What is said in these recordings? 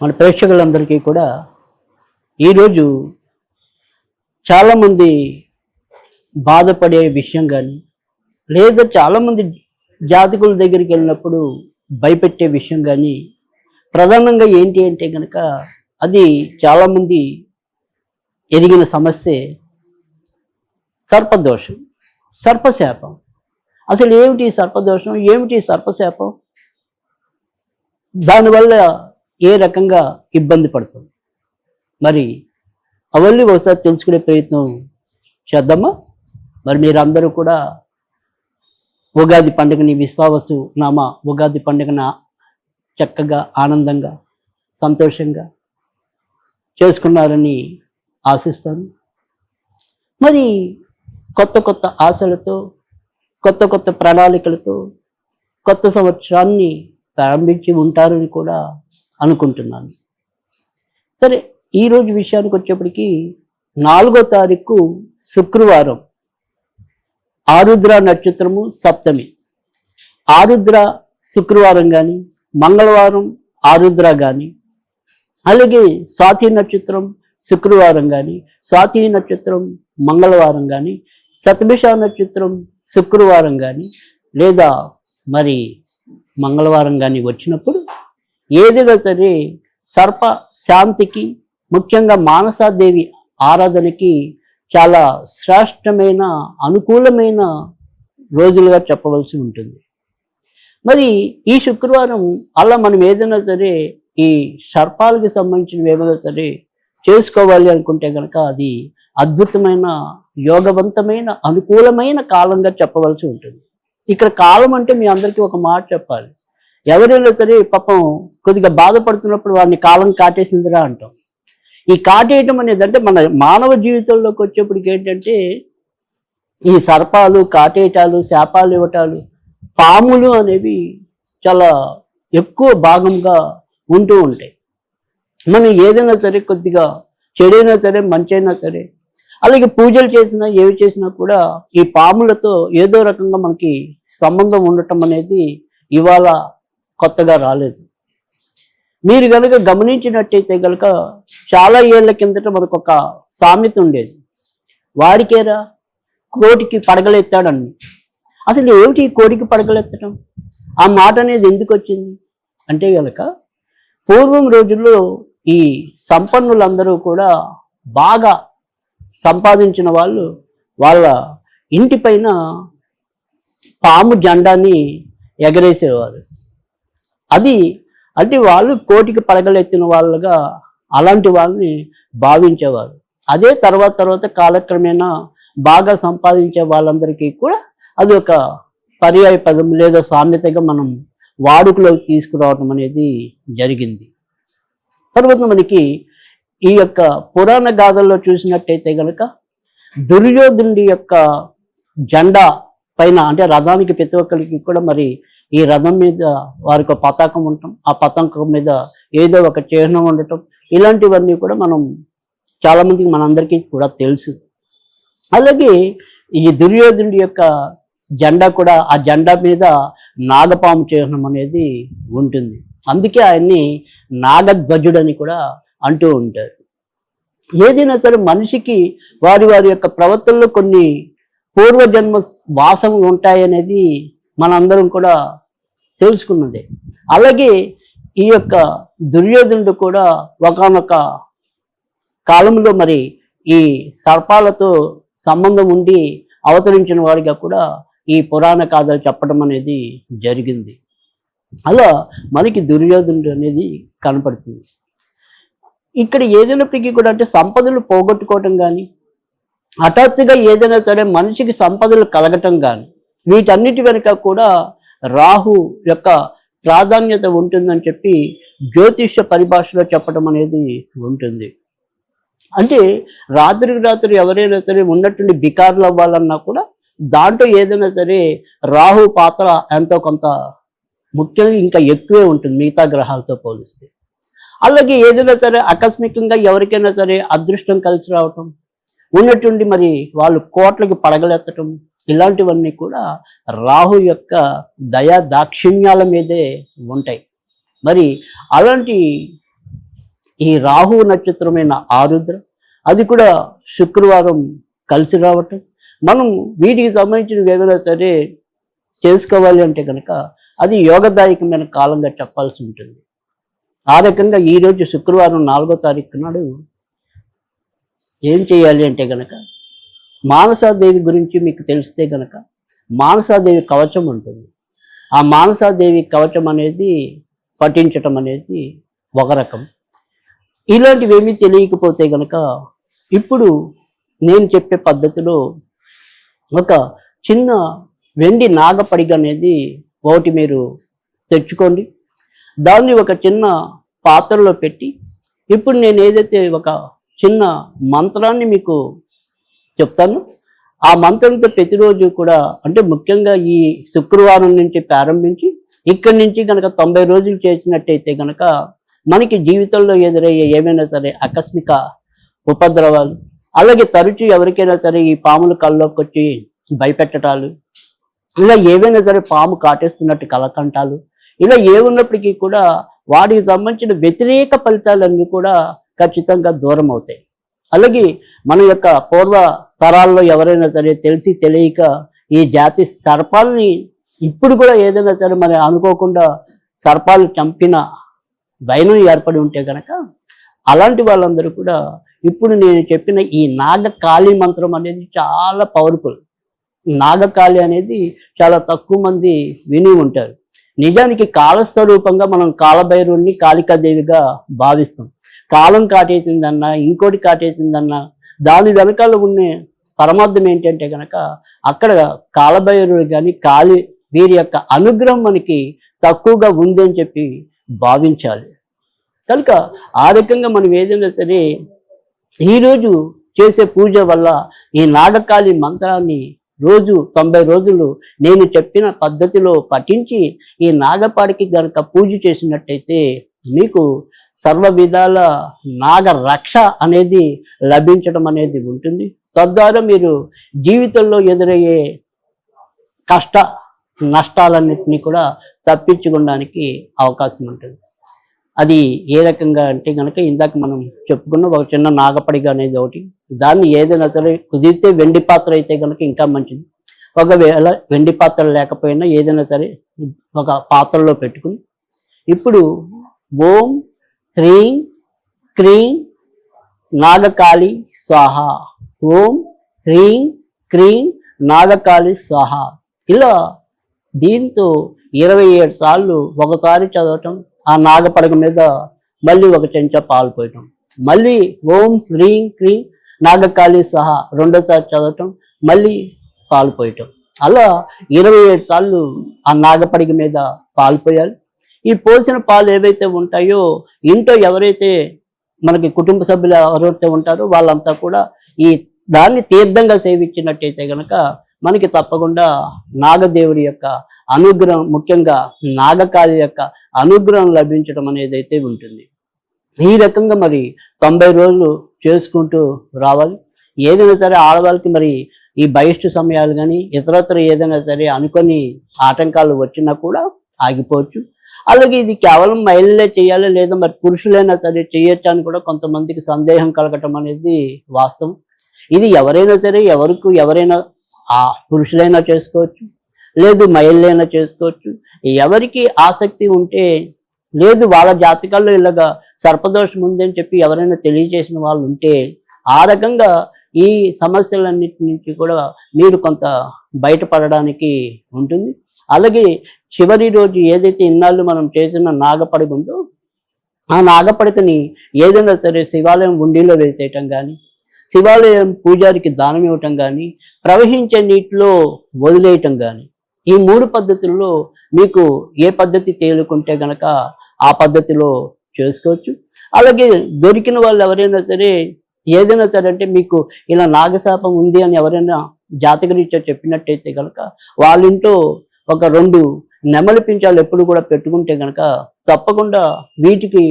మన ప్రేక్షకులందరికీ కూడా ఈరోజు చాలామంది బాధపడే విషయం కానీ లేదా చాలామంది జాతకుల దగ్గరికి వెళ్ళినప్పుడు భయపెట్టే విషయం కానీ ప్రధానంగా ఏంటి అంటే కనుక అది చాలామంది ఎదిగిన సమస్య సర్పదోషం సర్పశాపం. అసలు ఏమిటి సర్పదోషం? ఏమిటి సర్పశాపం? దానివల్ల ఏ రకంగా ఇబ్బంది పడుతుంది? మరి అవన్నీ ఒకసారి తెలుసుకునే ప్రయత్నం చేద్దామా? మరి మీరందరూ కూడా ఉగాది పండుగని విశ్వావసు నామ ఉగాది పండుగన చక్కగా ఆనందంగా సంతోషంగా చేసుకున్నారని ఆశిస్తాను. మరి కొత్త కొత్త ఆశలతో కొత్త కొత్త ప్రణాళికలతో కొత్త సంవత్సరాన్ని ప్రారంభించి ఉంటారని కూడా అనుకుంటున్నాను. సరే ఈరోజు విషయానికి వచ్చేప్పటికీ నాలుగో తారీఖు శుక్రవారం ఆరుద్ర నక్షత్రము సప్తమి. ఆరుద్ర శుక్రవారం కానీ మంగళవారం ఆరుద్ర కానీ అలాగే స్వాతి నక్షత్రం శుక్రవారం కానీ స్వాతి నక్షత్రం మంగళవారం కానీ శతభిష నక్షత్రం శుక్రవారం కానీ లేదా మరి మంగళవారం కానీ వచ్చినప్పుడు ఏదైనా సరే సర్ప శాంతికి ముఖ్యంగా మానసాదేవి ఆరాధనకి చాలా శ్రేష్టమైన అనుకూలమైన రోజులుగా చెప్పవలసి ఉంటుంది. మరి ఈ శుక్రవారం అలా మనం ఏదైనా సరే ఈ సర్పాలకి సంబంధించిన ఏమైనా సరే చేసుకోవాలి అనుకుంటే కనుక అది అద్భుతమైన యోగవంతమైన అనుకూలమైన కాలంగా చెప్పవలసి ఉంటుంది. ఇక్కడ కాలం అంటే మీ అందరికీ ఒక మాట చెప్పాలి. ఎవరైనా సరే పాపం కొద్దిగా బాధపడుతున్నప్పుడు వాడిని కాలం కాటేసిందిరా అంటాం. ఈ కాటేయటం అనేది అంటే మన మానవ జీవితంలోకి వచ్చేప్పటికి ఏంటంటే ఈ సర్పాలు కాటేయటాలు శాపాలు ఇవ్వటాలు పాములు అనేవి చాలా ఎక్కువ భాగంగా ఉంటూ ఉంటాయి. మనం ఏదైనా సరే కొద్దిగా చెడైనా సరే మంచైనా సరే అలాగే పూజలు చేసినా ఏవి చేసినా కూడా ఈ పాములతో ఏదో రకంగా మనకి సంబంధం ఉండటం అనేది ఇవాళ కొత్తగా రాలేదు. మీరు కనుక గమనించినట్టయితే కనుక చాలా ఏళ్ళ కిందట మనకు ఒక సామెత ఉండేది. వాడికేరా? కోటికి పడగలెత్తాడని. అసలు ఏమిటి కోటికి పడగలెత్తడం? ఆ మాట అనేది ఎందుకు వచ్చింది అంటే కనుక పూర్వం రోజుల్లో ఈ సంపన్నులందరూ కూడా బాగా సంపాదించిన వాళ్ళు వాళ్ళ ఇంటిపైన పాము జెండాని ఎగరేసేవారు. అది అంటే వాళ్ళు కోటికి పడగలెత్తిన వాళ్ళుగా అలాంటి వాళ్ళని భావించేవారు. అదే తర్వాత తర్వాత కాలక్రమేణా బాగా సంపాదించే వాళ్ళందరికీ కూడా అది ఒక పర్యాయ పదం లేదా సామెతగా మనం వాడుకలోకి తీసుకురావడం అనేది జరిగింది. తర్వాత మనకి ఈ యొక్క పురాణ గాథల్లో చూసినట్టయితే గనక దుర్యోధనుడి యొక్క జెండా పైన అంటే రథానికి ప్రతి ఒక్కరికి కూడా మరి ఈ రథం మీద వారికి పతాకం ఉండటం ఆ పతాకం మీద ఏదో ఒక చిహ్నం ఉండటం ఇలాంటివన్నీ కూడా మనం చాలామందికి మనందరికీ కూడా తెలుసు. అలాగే ఈ దుర్యోధనుడి యొక్క జెండా కూడా ఆ జెండా మీద నాగపాము చిహ్నం అనేది ఉంటుంది. అందుకే ఆయన్ని నాగధ్వజుడని కూడా అంటూ ఉంటారు. ఏదైనా సరే మనిషికి వారి వారి యొక్క ప్రవర్తనలో కొన్ని పూర్వజన్మ వాసనలు ఉంటాయనేది మనందరం కూడా తెలుసుకున్నదే. అలాగే ఈ యొక్క దుర్యోధనుడు కూడా ఒకనొక కాలంలో మరి ఈ సర్పాలతో సంబంధం ఉండి అవతరించిన వాడిగా కూడా ఈ పురాణ కథలు చెప్పడం అనేది జరిగింది. అలా మనకి దుర్యోధనుడు అనేది కనపడుతుంది. ఇక్కడ ఏదైనప్పటికీ కూడా అంటే సంపదలు పోగొట్టుకోవటం కానీ హఠాత్తుగా ఏదైనా సరే మనిషికి సంపదలు కలగటం కానీ వీటన్నిటి వెనుక కూడా రాహు యొక్క ప్రాధాన్యత ఉంటుందని చెప్పి జ్యోతిష్య పరిభాషలో చెప్పడం అనేది ఉంటుంది. అంటే రాత్రికి రాత్రి ఎవరైనా సరే ఉన్నట్టుండి బికార్లు అవ్వాలన్నా కూడా దాంట్లో ఏదైనా సరే రాహు పాత్ర ఎంతో కొంత ముఖ్యంగా ఇంకా ఎక్కువే ఉంటుంది మిగతా గ్రహాలతో పోలిస్తే. అలాగే ఏదైనా సరే ఆకస్మికంగా ఎవరికైనా సరే అదృష్టం కలిసి రావటం ఉన్నట్టుండి మరి వాళ్ళు కోట్లకి పడగలెత్తటం ఇలాంటివన్నీ కూడా రాహు యొక్క దయా దాక్షిణ్యాల మీదే ఉంటాయి. మరి అలాంటి ఈ రాహు నక్షత్రమైన ఆరుద్ర అది కూడా శుక్రవారం కలిసి రావటం మనం వీటికి సంబంధించిన ఏమైనా సరే చేసుకోవాలి అంటే కనుక అది యోగదాయకమైన కాలంగా చెప్పాల్సి ఉంటుంది. ఆ రకంగా ఈరోజు శుక్రవారం నాలుగో తారీఖు నాడు ఏం చేయాలి అంటే కనుక మానసాదేవి గురించి మీకు తెలిస్తే కనుక మానసాదేవి కవచం ఉంటుంది. ఆ మానసాదేవి కవచం అనేది పఠించటం అనేది ఒక రకం. ఇలాంటివి ఏమీ తెలియకపోతే కనుక ఇప్పుడు నేను చెప్పే పద్ధతిలో ఒక చిన్న వెండి నాగపడిగ అనేది ఒకటి మీరు తెచ్చుకోండి. దాన్ని ఒక చిన్న పాత్రలో పెట్టి ఇప్పుడు నేను ఏదైతే ఒక చిన్న మంత్రాన్ని మీకు చెప్తాను. ఆ మంత్రంతో ప్రతిరోజు కూడా అంటే ముఖ్యంగా ఈ శుక్రవారం నుంచి ప్రారంభించి ఇక్కడి నుంచి కనుక తొంభై రోజులు చేసినట్టయితే కనుక మనకి జీవితంలో ఎదురయ్యే ఏమైనా సరే ఆకస్మిక ఉపద్రవాలు అలాగే తరచూ ఎవరికైనా సరే ఈ పాములు కళ్ళలోకి వచ్చి భయపెట్టటాలు ఇలా ఏవైనా సరే పాము కాటేస్తున్నట్టు కలకంటాలు ఇలా ఏ ఉన్నప్పటికీ కూడా వాటికి సంబంధించిన వ్యతిరేక ఫలితాలన్నీ కూడా ఖచ్చితంగా దూరం అవుతాయి. అలాగే మన యొక్క పూర్వ తరాల్లో ఎవరైనా సరే తెలిసి తెలియక ఈ జాతి సర్పాలని ఇప్పుడు కూడా ఏదైనా సరే మరి అనుకోకుండా సర్పాలు చంపిన భయం ఏర్పడి ఉంటే కనుక అలాంటి వాళ్ళందరూ కూడా ఇప్పుడు నేను చెప్పిన ఈ నాగకాళి మంత్రం అనేది చాలా పవర్ఫుల్ నాగకాళి అనేది చాలా తక్కువ మంది విని ఉంటారు. నిజానికి కాలస్వరూపంగా మనం కాలభైరుణ్ణి కాళికాదేవిగా భావిస్తాం. కాలం కాటేసిందన్నా ఇంకోటి కాటేసిందన్నా దాని వెనకాల ఉన్న పరమార్థం ఏంటంటే కనుక అక్కడ కాలభైరుడు కానీ కాళి వీరి యొక్క అనుగ్రహం మనకి తక్కువగా ఉంది అని చెప్పి భావించాలి. కనుక ఆ రకంగా మనం ఏదైనా సరే ఈరోజు చేసే పూజ వల్ల ఈ నాగకాళి మంత్రాన్ని రోజు తొంభై రోజులు నేను చెప్పిన పద్ధతిలో పఠించి ఈ నాగపాడికి గనక పూజ చేసినట్టయితే మీకు సర్వ విధాల నాగ రక్ష అనేది లభించడం అనేది ఉంటుంది. తద్వారా మీరు జీవితంలో ఎదురయ్యే కష్ట నష్టాలన్నింటినీ కూడా తప్పించుకోవడానికి అవకాశం ఉంటుంది. అది ఏ రకంగా అంటే కనుక ఇందాక మనం చెప్పుకున్న ఒక చిన్న నాగపడిగా అనేది ఒకటి. దాన్ని ఏదైనా సరే కుదిరితే వెండి పాత్ర అయితే కనుక ఇంకా మంచిది. ఒకవేళ వెండి పాత్ర లేకపోయినా ఏదైనా సరే ఒక పాత్రలో పెట్టుకుని ఇప్పుడు ఓం హ్రీం క్రీం నాగకాళి స్వాహ. ఓం హ్రీం క్రీం నాగకాళి స్వాహ. ఇలా దీంతో ఇరవై ఏడు సార్లు ఒకసారి చదవటం ఆ నాగపడగ మీద మళ్ళీ ఒక చెంచా పాలు పోయటం. మళ్ళీ ఓం హ్రీం క్రీం నాగకాళి సహా రెండోసారి చదవటం మళ్ళీ పాలు పోయటం. అలా ఇరవై ఏడు సార్లు ఆ నాగపడిక మీద పాలు పోయాలి. ఈ పోసిన పాలు ఏవైతే ఉంటాయో ఇంట్లో ఎవరైతే మనకి కుటుంబ సభ్యులు ఎవరైతే ఉంటారో వాళ్ళంతా కూడా ఈ దాన్ని తీర్థంగా సేవించినట్టయితే గనక మనకి తప్పకుండా నాగదేవుడి యొక్క అనుగ్రహం ముఖ్యంగా నాగకాళి యొక్క అనుగ్రహం లభించడం అనేది అయితే ఉంటుంది. ఈ రకంగా మరి తొంభై రోజులు చేసుకుంటూ రావాలి. ఏదైనా సరే ఆడవాళ్ళకి మరి ఈ బహిష్టు సమయాలు కానీ ఇతరత్ర ఏదైనా సరే అనుకొని ఆటంకాలు వచ్చినా కూడా ఆగిపోవచ్చు. అలాగే ఇది కేవలం మహిళలే చేయాలి లేదా మరి పురుషులైనా సరే చేయొచ్చు అని కూడా కొంతమందికి సందేహం కలగటం అనేది వాస్తవం. ఇది ఎవరైనా సరే ఎవరికి ఎవరైనా ఆ పురుషులైనా చేసుకోవచ్చు లేదు మహిళలైనా చేసుకోవచ్చు. ఎవరికి ఆసక్తి ఉంటే లేదు వాళ్ళ జాతకాల్లో ఇలాగా సర్పదోషం ఉందని చెప్పి ఎవరైనా తెలియజేసిన వాళ్ళు ఉంటే ఆ రకంగా ఈ సమస్యలన్నిటి నుంచి కూడా మీరు కొంత బయటపడడానికి ఉంటుంది. అలాగే చివరి రోజు ఏదైతే ఇన్నాళ్ళు మనం చేసిన నాగపడక ఉందో ఆ నాగపడకని ఏదైనా సరే శివాలయం ఉండిలో వేసేయటం కానీ శివాలయం పూజారికి దానం ఇవ్వటం కానీ ప్రవహించే నీటిలో వదిలేయటం కానీ ఈ మూడు పద్ధతుల్లో మీకు ఏ పద్ధతి తేలుకుంటే గనక ఆ పద్ధతిలో చేసుకోవచ్చు. అలాగే దొరికిన వాళ్ళు ఎవరైనా సరే ఏదైనా సరే అంటే మీకు ఇలా నాగశాపం ఉంది అని ఎవరైనా జాతకరీత్యా చెప్పినట్టయితే కనుక వాళ్ళ ఇంట్లో ఒక రెండు నెమలి పించాలు ఎప్పుడు కూడా పెట్టుకుంటే కనుక తప్పకుండా వీటికి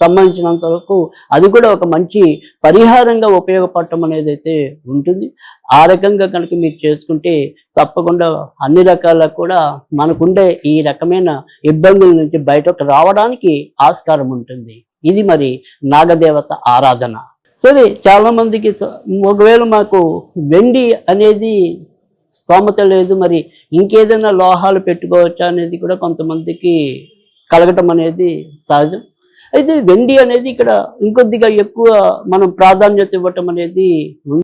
సంబంధించినంత వరకు అది కూడా ఒక మంచి పరిహారంగా ఉపయోగపడటం అనేది అయితే ఉంటుంది. ఆ రకంగా కనుక మీరు చేసుకుంటే తప్పకుండా అన్ని రకాల కూడా మనకుండే ఈ రకమైన ఇబ్బందుల నుంచి బయటకు రావడానికి ఆస్కారం ఉంటుంది. ఇది మరి నాగదేవత ఆరాధన. సరే చాలా మందికి ఒకవేళ మాకు వెండి అనేది స్తోమత లేదు. మరి ఇంకేదైనా లోహాలు పెట్టుకోవచ్చా అనేది కూడా కొంతమందికి కలగటం అనేది సహజం. అయితే వెండి అనేది ఇక్కడ ఇంకొద్దిగా ఎక్కువ మనం ప్రాధాన్యత ఇవ్వటం అనేది